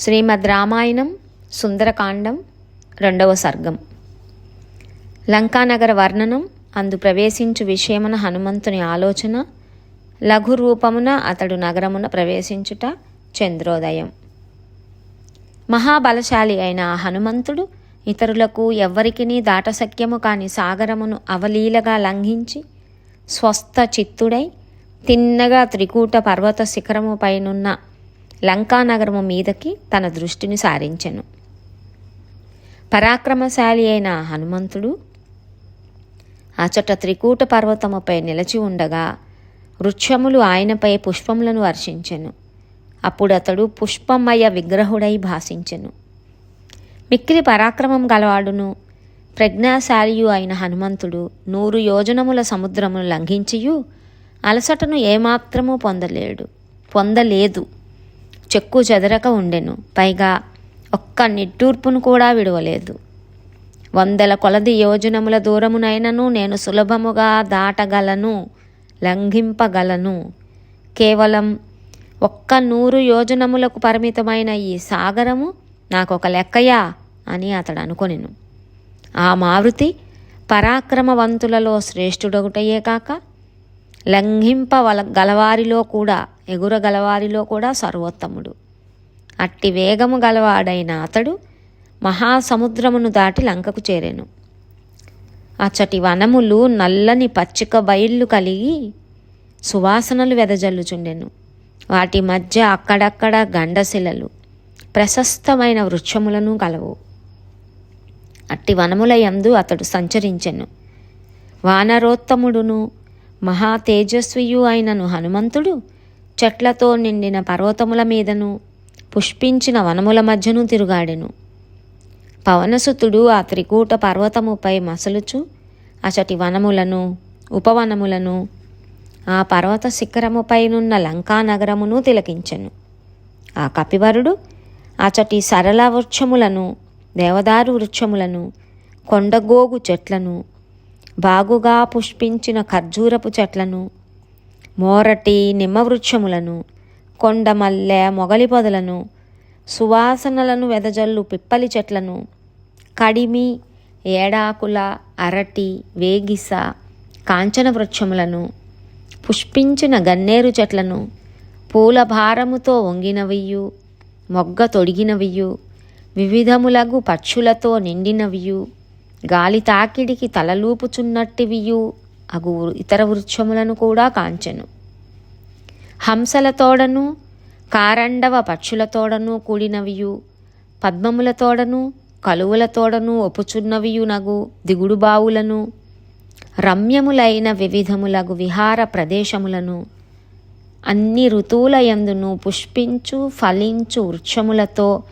శ్రీమద్ రామాయణం సుందరకాండం రెండవ సర్గం. లంకానగర వర్ణనం అందు ప్రవేశించు విషయమున హనుమంతుని ఆలోచన లఘు రూపమున అతడు నగరమున ప్రవేశించుట చంద్రోదయం. మహాబలశాలి అయిన ఆ హనుమంతుడు ఇతరులకు ఎవ్వరికినీ దాటసఖ్యము కాని సాగరమును అవలీలగా లంఘించి స్వస్థ చిత్తుడై తిన్నగా త్రికూట పర్వత శిఖరము పైనున్న లంకానగరము మీదకి తన దృష్టిని సారించెను. పరాక్రమశాలి అయిన హనుమంతుడు అచట త్రికూట పర్వతముపై నిలచి ఉండగా వృక్షములు ఆయనపై పుష్పములను వర్షించెను అప్పుడు అతడు పుష్పమయ విగ్రహుడై భాషించెను. మిక్కిలి పరాక్రమం గలవాడును ప్రజ్ఞాశాలియు అయిన హనుమంతుడు నూరు యోజనముల సముద్రమును లంఘించియు అలసటను ఏమాత్రము పొందలేడు పొందలేదు. చెక్కు చెదరక ఉండెను. పైగా ఒక్క నిట్టూర్పును కూడా విడవలేదు. వందల కొలది యోజనముల దూరమునైనను నేను సులభముగా దాటగలను లంఘింపగలను. కేవలం ఒక్క నూరు యోజనములకు పరిమితమైన ఈ సాగరము నాకు ఒక లెక్కయా? అని అతడు అనుకొనిను ఆ మారుతి పరాక్రమవంతులలో శ్రేష్ఠుడొకటయే కాక లంఘింపవల గలవారిలో కూడా ఎగురగలవారిలో కూడా సర్వోత్తముడు. అట్టి వేగము గలవాడైన అతడు మహాసముద్రమును దాటి లంకకు చేరాను. అచ్చటి వనములు నల్లని పచ్చిక బయళ్ళు కలిగి సువాసనలు వెదజల్లుచుండెను. వాటి మధ్య అక్కడక్కడ గండశిలలు ప్రశస్తమైన వృక్షములను కలవు. అట్టి వనముల యందు అతడు సంచరించెను. వానరోత్తముడును మహా తేజస్వియు అయినను హనుమంతుడు చెట్లతో నిండిన పర్వతముల మీదను పుష్పించిన వనముల మధ్యను తిరుగాడెను. పవనసుతుడు ఆ త్రికూట పర్వతముపై మసలుచు అచటి వనములను ఉపవనములను ఆ పర్వత శిఖరముపైనున్న లంకా నగరమును తిలకించెను. ఆ కపివరుడు అచటి సరళ వృక్షములను దేవదారు వృక్షములను కొండగోగు చెట్లను బాగుగా పుష్పించిన ఖర్జూరపు చెట్లను మోరటి నిమ్మవృక్షములను కొండమల్లె మొగలి పొదలను సువాసనలను వెదజల్లు పిప్పలి చెట్లను కడిమి ఏడాకుల అరటి వేగిస కాంచన వృక్షములను పుష్పించిన గన్నేరు చెట్లను పూల భారముతో వంగినవియు మొగ్గ తొడిగినవియు వివిధములగు పక్షులతో నిండినవియు గాలి తాకిడికి తలలూపుచున్నట్టివియు. అగు ఇతర వృక్షములను కూడా కాంచెను. హంసలతోడను కారండవ పక్షులతోడను కూడినవియు. పద్మములతోడను కలువలతోడను ఒపుచున్నవియునగు దిగుడు బావులను రమ్యములైన వివిధములగు విహార ప్రదేశములను. అన్ని ఋతువులయందును పుష్పించు ఫలించు వృక్షములతో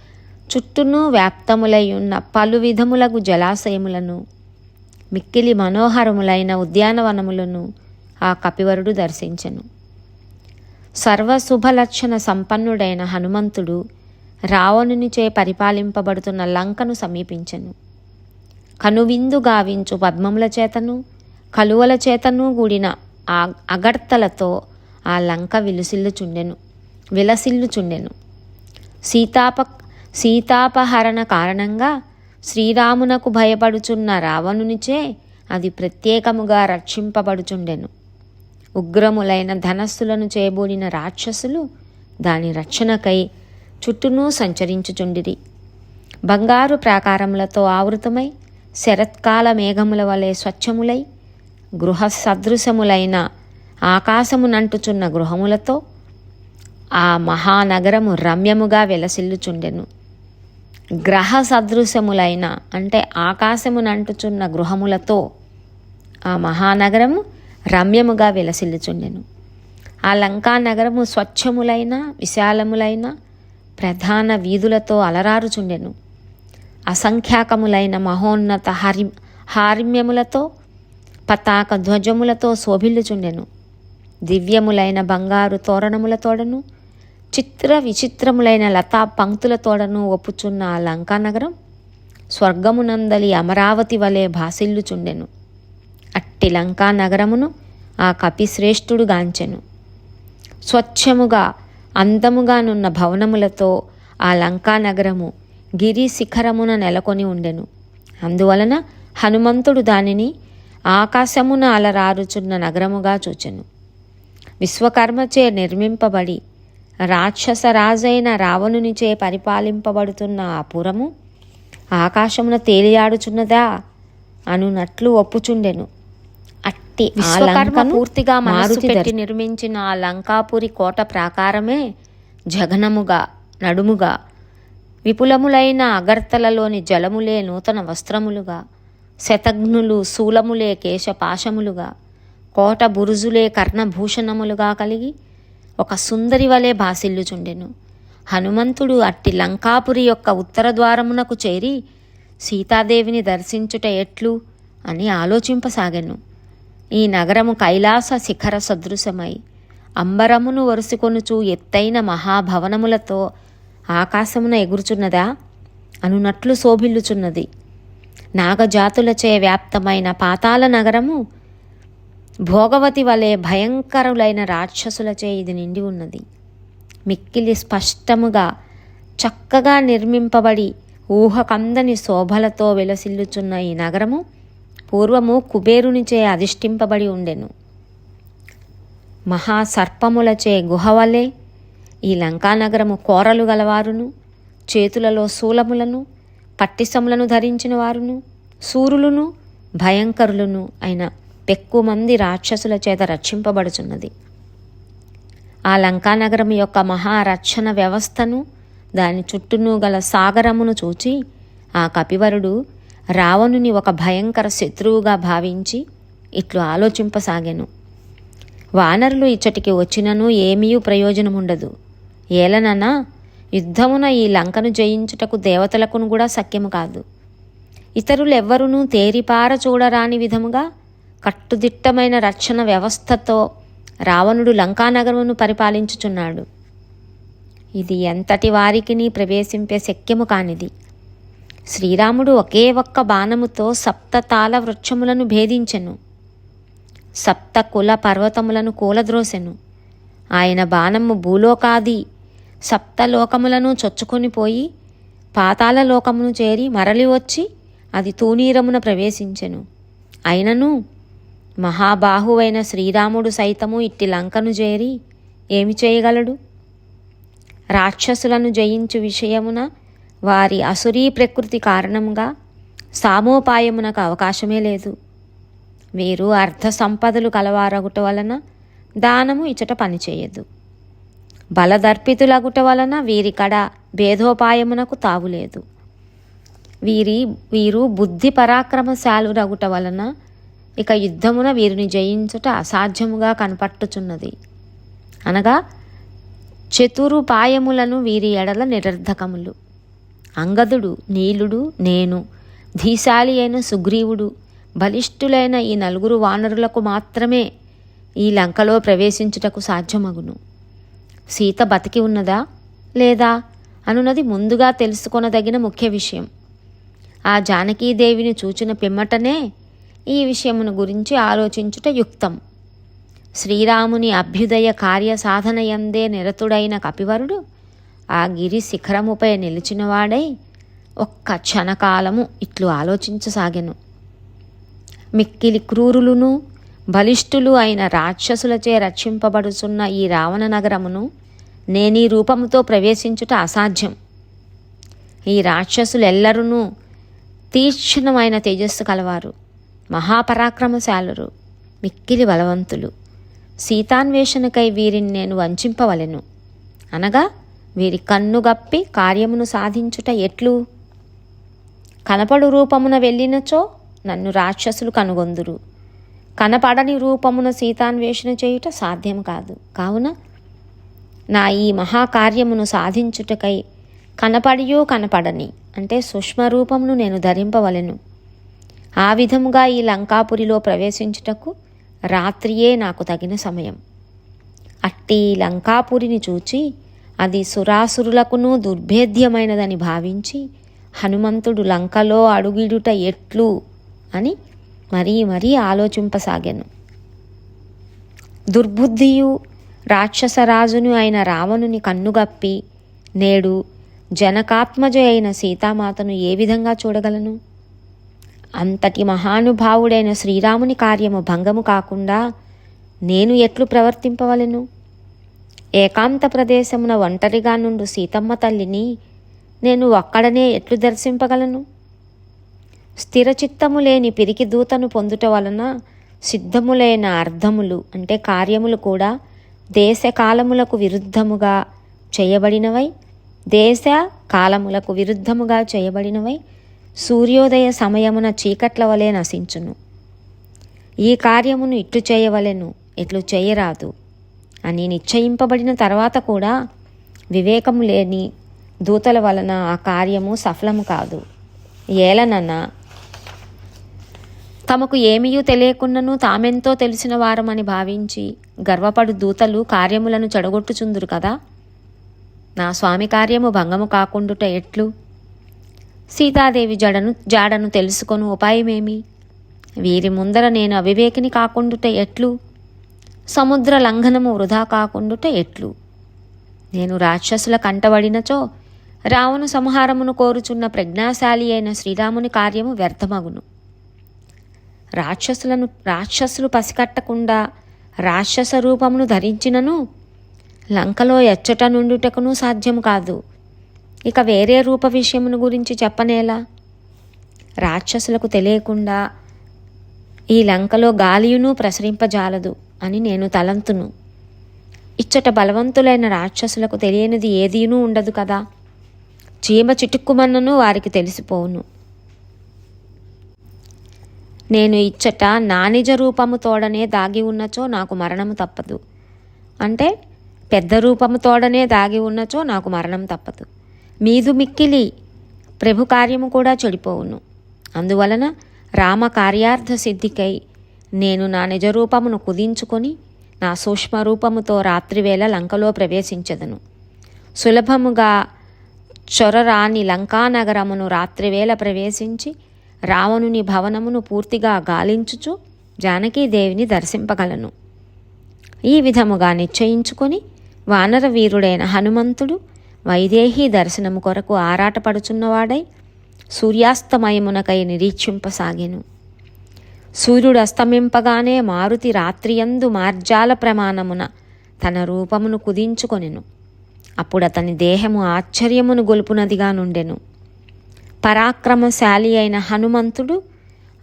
చుట్టూను వ్యాప్తములై ఉన్న పలు విధములకు జలాశయములను మిక్కిలి మనోహరములైన ఉద్యానవనములను ఆ కపివరుడు దర్శించెను. సర్వశుభలక్షణ సంపన్నుడైన హనుమంతుడు రావణునిచే పరిపాలింపబడుతున్న లంకను సమీపించెను. కనువిందు గావించు పద్మముల చేతను కలువల చేతను కూడిన ఆ అగర్తలతో ఆ లంక విలుసిల్లుచుండెను విలసిల్లుచుండెను. సీతాప సీతాపహరణ కారణంగా శ్రీరామునకు భయపడుచున్న రావణునిచే అది ప్రత్యేకముగా రక్షింపబడుచుండెను. ఉగ్రములైన ధనస్సులను చేబూడిన రాక్షసులు దాని రక్షణకై చుట్టూనూ సంచరించుచుండిరి. బంగారు ప్రాకారములతో ఆవృతమై శరత్కాల మేఘముల వలె స్వచ్ఛములై గృహ సదృశములైన ఆకాశమునంటుచున్న గృహములతో ఆ మహానగరము రమ్యముగా వెలసిల్లుచుండెను. గ్రహ సదృశములైన అంటే ఆకాశమునంటుచున్న గృహములతో ఆ మహానగరము రమ్యముగా విలసిల్లుచుండెను. ఆ లంకా నగరము స్వచ్ఛములైన విశాలములైన ప్రధాన వీధులతో అలరారుచుండెను. అసంఖ్యాకములైన మహోన్నత హరి హారిమ్యములతో పతాక ధ్వజములతో శోభిల్లుచుండెను. దివ్యములైన బంగారు తోరణములతోడను. చిత్ర విచిత్రములైన లతా పంక్తుల తోడను ఒప్పుచున్న ఆ లంకా నగరం స్వర్గమునందలి అమరావతి వలె భాసిల్లుచుండెను. అట్టి లంకా నగరమును ఆ కపిశ్రేష్ఠుడు గాంచెను. స్వచ్ఛముగా అందముగానున్న భవనములతో ఆ లంకా నగరము గిరి శిఖరమున నెలకొని ఉండెను. అందువలన హనుమంతుడు దానిని ఆకాశమున అలరారుచున్న నగరముగా చూచెను. విశ్వకర్మచే నిర్మింపబడి రాక్షసరాజైన రావణునిచే పరిపాలింపబడుతున్న ఆ పురము ఆకాశమున తేలియాడుచున్నదా అనునట్లు ఒప్పుచుండెను. అట్టి విశ్వకర్మ పూర్తిగా మారుతి పెట్టి నిర్మించిన ఆ లంకాపురి కోట ప్రాకారమే జగనముగా నడుముగా విపులములైన అగర్తలలోని జలములే నూతన వస్త్రములుగా శతఘ్నులు శూలములే కేశపాశములుగా కోట బురుజులే కర్ణభూషణములుగా కలిగి ఒక సుందరి వలె భాసిల్లుచుండెను. హనుమంతుడు అట్టి లంకాపురి యొక్క ఉత్తర ద్వారమునకు చేరి సీతాదేవిని దర్శించుట ఎట్లు? అని ఆలోచింపసాగాను. ఈ నగరము కైలాస శిఖర సదృశమై అంబరమును వరుసుకొనుచు ఎత్తైన మహాభవనములతో ఆకాశమున ఎగురుచున్నదా? అనునట్లు శోభిల్లుచున్నది. నాగజాతులచే వ్యాప్తమైన పాతాల నగరము భోగవతి వలె భయంకరులైన రాక్షసులచే ఇది నిండి ఉన్నది. మిక్కిలి స్పష్టముగా చక్కగా నిర్మింపబడి ఊహకందని శోభలతో విలసిల్లుచున్న ఈ నగరము పూర్వము కుబేరునిచే అధిష్ఠింపబడి ఉండెను. మహాసర్పములచే గుహవలే ఈ లంకానగరము కోరలు గలవారును చేతులలో శూలములను పట్టిసములను ధరించిన వారును సూరులును భయంకరులను అయిన పెక్కు మంది రాక్షసుల చేత రక్షింపబడుచున్నది. ఆ లంకానగరం యొక్క మహారక్షణ వ్యవస్థను దాని చుట్టూను గల సాగరమును చూచి ఆ కపివరుడు రావణుని ఒక భయంకర శత్రువుగా భావించి ఇట్లు ఆలోచింపసాగాను. వానరులు ఇచ్చటికి వచ్చినను ఏమీ ప్రయోజనముండదు. ఏలననా యుద్ధమున ఈ లంకను జయించుటకు దేవతలకును కూడా సఖ్యము కాదు. ఇతరులెవ్వరునూ తేరిపార చూడరాని విధముగా కట్టుదిట్టమైన రక్షణ వ్యవస్థతో రావణుడు లంకానగరమును పరిపాలించుచున్నాడు. ఇది ఎంతటి వారికిని ప్రవేశింపే శక్యము కానిది. శ్రీరాముడు ఒకే ఒక్క బాణముతో సప్త తాళ వృక్షములను భేదించెను. సప్త కుల పర్వతములను కూలద్రోసెను. ఆయన బాణము భూలోకాది సప్తలోకములను చొచ్చుకొని పోయి పాతాల లోకమును చేరి మరలి వచ్చి అది తూనీరమున ప్రవేశించెను. అయినను మహాబాహువైన శ్రీరాముడు సైతము ఇట్టి లంకను చేరి ఏమి చేయగలడు? రాక్షసులను జయించు విషయమున వారి అసురీ ప్రకృతి కారణంగా సామోపాయమునకు అవకాశమే లేదు. వీరు అర్ధ సంపదలు కలవారగుట వలన దానము ఇచట పనిచేయదు. బలదర్పితులగుట వలన వీరి కడ భేదోపాయమునకు తావులేదు. వీరి వీరు బుద్ధి పరాక్రమశాలురగుట వలన ఇక యుద్ధమున వీరిని జయించుట అసాధ్యముగా కనపట్టుచున్నది. అనగా చతురుపాయములను వీరి ఎడల నిరర్ధకములు. అంగదుడు నీలుడు నేను ధీశాలి అయిన సుగ్రీవుడు బలిష్ఠులైన ఈ నలుగురు వానరులకు మాత్రమే ఈ లంకలో ప్రవేశించుటకు సాధ్యమగును. సీత బతికి ఉన్నదా? లేదా? అనున్నది ముందుగా తెలుసుకొనదగిన ముఖ్య విషయం. ఆ జానకీదేవిని చూచిన పిమ్మటనే ఈ విషయమును గురించి ఆలోచించుట యుక్తం. శ్రీరాముని అభ్యుదయ కార్య సాధనయందే నిరతుడైన కపివరుడు ఆ గిరి శిఖరముపై నిలిచినవాడై ఒక్క క్షణకాలము ఇట్లు ఆలోచించసాగెను. మిక్కిలి క్రూరులును బలిష్ఠులు అయిన రాక్షసులచే రక్షింపబడుచున్న ఈ రావణ నగరమును నేనీ రూపముతో ప్రవేశించుట అసాధ్యం. ఈ రాక్షసులెల్లరూ తీక్షణమైన తేజస్సు కలవారు. మహాపరాక్రమశాలురు మిక్కిలి బలవంతులు. సీతాన్వేషణకై వీరిని నేను వంచింపవలెను. అనగా వీరి కన్నుగప్పి కార్యమును సాధించుట ఎట్లు? కనపడు రూపమున వెళ్ళినచో నన్ను రాక్షసులు కనుగొందురు. కనపడని రూపమున సీతాన్వేషణ చేయుట సాధ్యం కాదు. కావున నా ఈ మహాకార్యమును సాధించుటకై కనపడియో కనపడని అంటే సూక్ష్మ రూపమును నేను ధరింపవలెను. ఆ విధముగా ఈ లంకాపురిలో ప్రవేశించుటకు రాత్రియే నాకు తగిన సమయం. అట్టి లంకాపురిని చూచి అది సురాసురులకును దుర్భేద్యమైనదని భావించి హనుమంతుడు లంకలో అడుగిడుట ఎట్లు అని మరీ మరీ ఆలోచింపసాగాను. దుర్బుద్ధియు రాక్షసరాజును అయిన రావణుని కన్నుగప్పి నేడు జనకాత్మజ అయిన సీతామాతను ఏ విధంగా చూడగలను? అంతటి మహానుభావుడైన శ్రీరాముని కార్యము భంగము కాకుండా నేను ఎట్లు ప్రవర్తింపవలను? ఏకాంత ప్రదేశమున ఒంటరిగా నుండు సీతమ్మ తల్లిని నేను ఒక్కడనే ఎట్లు దర్శింపగలను? స్థిరచిత్తము లేని పిరికి దూతను పొందుట వలన సిద్ధములైన అర్థములు అంటే కార్యములు కూడా దేశ కాలములకు విరుద్ధముగా చేయబడినవై దేశ కాలములకు విరుద్ధముగా చేయబడినవై సూర్యోదయ సమయమున చీకట్ల వలె నశించును. ఈ కార్యమును ఇట్లు చేయవలెను ఇట్లు చేయరాదు అని నిశ్చయింపబడిన తర్వాత కూడా వివేకము లేని దూతల వలన ఆ కార్యము సఫలము కాదు. ఏలనన్నా తమకు ఏమీయూ తెలియకున్నను తామెంతో తెలిసిన వారమని భావించి గర్వపడు దూతలు కార్యములను చెడగొట్టుచుందురు కదా? నా స్వామి కార్యము భంగము కాకుండుట ఎట్లు? సీతాదేవి జడను జాడను తెలుసుకొని ఉపాయమేమి? వీరి ముందర నేను అవివేకిని కాకుండుట ఎట్లు? సముద్ర లంఘనము వృధా కాకుండుట ఎట్లు? నేను రాక్షసుల కంటబడినచో రావణ సంహారమును కోరుచున్న ప్రజ్ఞాశాలి అయిన శ్రీరాముని కార్యము వ్యర్థమగును. రాక్షసులను రాక్షసులు పసికట్టకుండా రాక్షస రూపమును ధరించినను లంకలో ఎచ్చట నుండుటకును సాధ్యం కాదు. ఇక వేరే రూప విషయమును గురించి చెప్పనేలా? రాక్షసులకు తెలియకుండా ఈ లంకలో గాలియును ప్రసరింపజాలదు అని నేను తలంతును. ఇచ్చట బలవంతులైన రాక్షసులకు తెలియనిది ఏదీనూ ఉండదు కదా? చీమ చిటుక్కుమన్నను వారికి తెలిసిపోవును. నేను ఇచ్చట నానిజ రూపము తోడనే దాగి ఉన్నచో నాకు మరణము తప్పదు. అంటే పెద్ద రూపము తోడనే దాగి ఉన్నచో నాకు మరణం తప్పదు. మీదు మిక్కిలి ప్రభు కార్యము కూడా చెడిపోవును. అందువలన రామ కార్యార్థ సిద్ధికై నేను నా నిజ రూపమును కుదించుకొని నా సూక్ష్మ రూపముతో రాత్రివేళ లంకలో ప్రవేశించదను. సులభముగా చొరరాని లంకానగరమును రాత్రివేళ ప్రవేశించి రావణుని భవనమును పూర్తిగా గాలించుచు జానకీదేవిని దర్శింపగలను. ఈ విధముగా నిశ్చయించుకొని వానర వీరుడైన హనుమంతుడు వైదేహి దర్శనము కొరకు ఆరాటపడుచున్నవాడై సూర్యాస్తమయమునకై నిరీక్షింపసాగెను. సూర్యుడు అస్తమింపగానే మారుతి రాత్రియందు మార్జాల ప్రమాణమున తన రూపమును కుదించుకొనెను. అప్పుడు అతని దేహము ఆశ్చర్యమును గొలుపునదిగా నుండెను. పరాక్రమశాలి అయిన హనుమంతుడు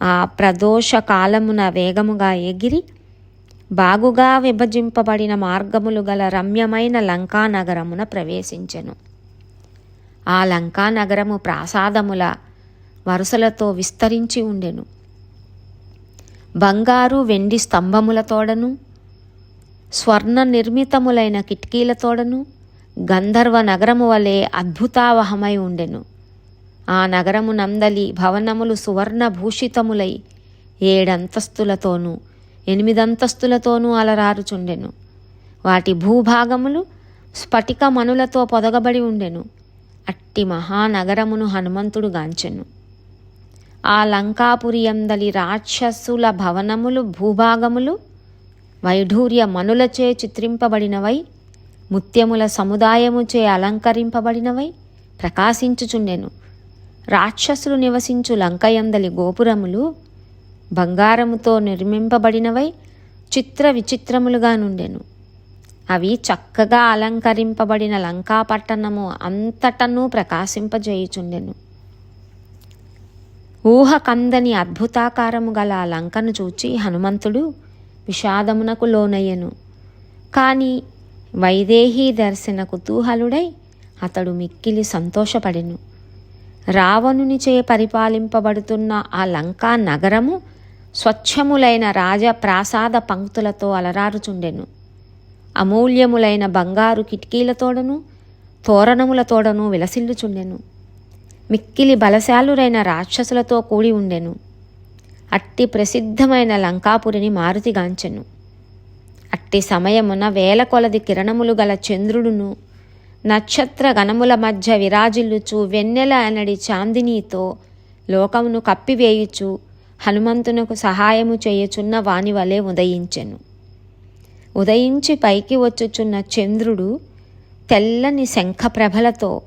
ఆ ప్రదోష కాలమున వేగముగా ఎగిరి బాగుగా విభజింపబడిన మార్గములు గల రమ్యమైన లంకా నగరమున ప్రవేశించెను. ఆ లంకా నగరము ప్రాసాదముల వరుసలతో విస్తరించి ఉండెను. బంగారు వెండి స్తంభములతోడను స్వర్ణ నిర్మితములైన కిటికీలతోడను గంధర్వ నగరము వలె అద్భుతావహమై ఉండెను. ఆ నగరము నందలి భవనములు సువర్ణభూషితములై ఏడంతస్తులతోనూ ఎనిమిదంతస్తులతోనూ అలరారుచుండెను. వాటి భూభాగములు స్ఫటిక మనులతో పొదగబడి ఉండెను. అట్టి మహానగరమును హనుమంతుడు గాంచెను. ఆ లంకాపురి అందలి రాక్షసుల భవనములు భూభాగములు వైఢూర్య మనులచే చిత్రింపబడినవై ముత్యముల సముదాయముచే అలంకరింపబడినవై ప్రకాశించుచుండెను. రాక్షసులు నివసించు లంకయందలి గోపురములు బంగారముతో నిర్మింపబడినవై చిత్ర విచిత్రములుగా నుండెను. అవి చక్కగా అలంకరింపబడిన లంకా పట్టణము అంతటను ప్రకాశింపజేయుచుండెను. ఊహ కందని అద్భుతాకారము గల ఆ లంకను చూచి హనుమంతుడు విషాదమునకు లోనయ్యను. కానీ వైదేహీ దర్శన కుతూహలుడై అతడు మిక్కిలి సంతోషపడెను. రావణునిచే పరిపాలింపబడుతున్న ఆ లంకా నగరము స్వచ్ఛములైన రాజప్రాసాద పంక్తులతో అలరారుచుండెను. అమూల్యములైన బంగారు కిటికీలతోడను తోరణములతోడను విలసిల్లుచుండెను. మిక్కిలి బలశాలురైన రాక్షసులతో కూడి ఉండెను. అట్టి ప్రసిద్ధమైన లంకాపురిని మారుతిగాంచెను. అట్టి సమయమున వేల కొలది కిరణములు గల చంద్రుడును నక్షత్ర గణముల మధ్య విరాజిల్లుచు వెన్నెల అనడి చాందినీతో లోకమును కప్పివేయుచు హనుమంతునకు సహాయము చేయుచున్న వాని వలె ఉదయించెను. ఉదయించి పైకి వచ్చుచున్న చంద్రుడు తెల్లని శంఖప్రభలతో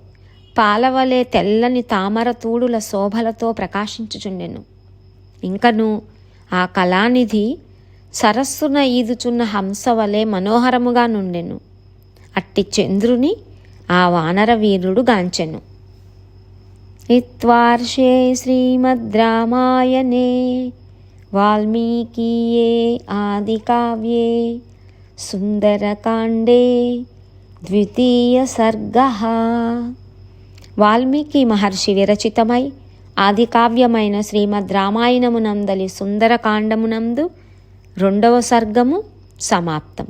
పాలవలే తెల్లని తామర తూడుల శోభలతో ప్రకాశించుచుండెను. ఇంకను ఆ కళానిధి సరస్సున ఈదుచున్న హంస వలె మనోహరముగా నుండెను. అట్టి చంద్రుని ఆ వానర వీరుడు గాంచెను. ఇత్వార్షే శ్రీమద్ రామాయణే వాల్మీకీయే ఆదికావ్యే సుందరకాండే ద్వితీయ సర్గ వాల్మీకి మహర్షి విరచితమై ఆదికావ్యమైన శ్రీమద్ రామాయణమునందలి సుందరకాండమునందు రెండవ సర్గము సమాప్తం.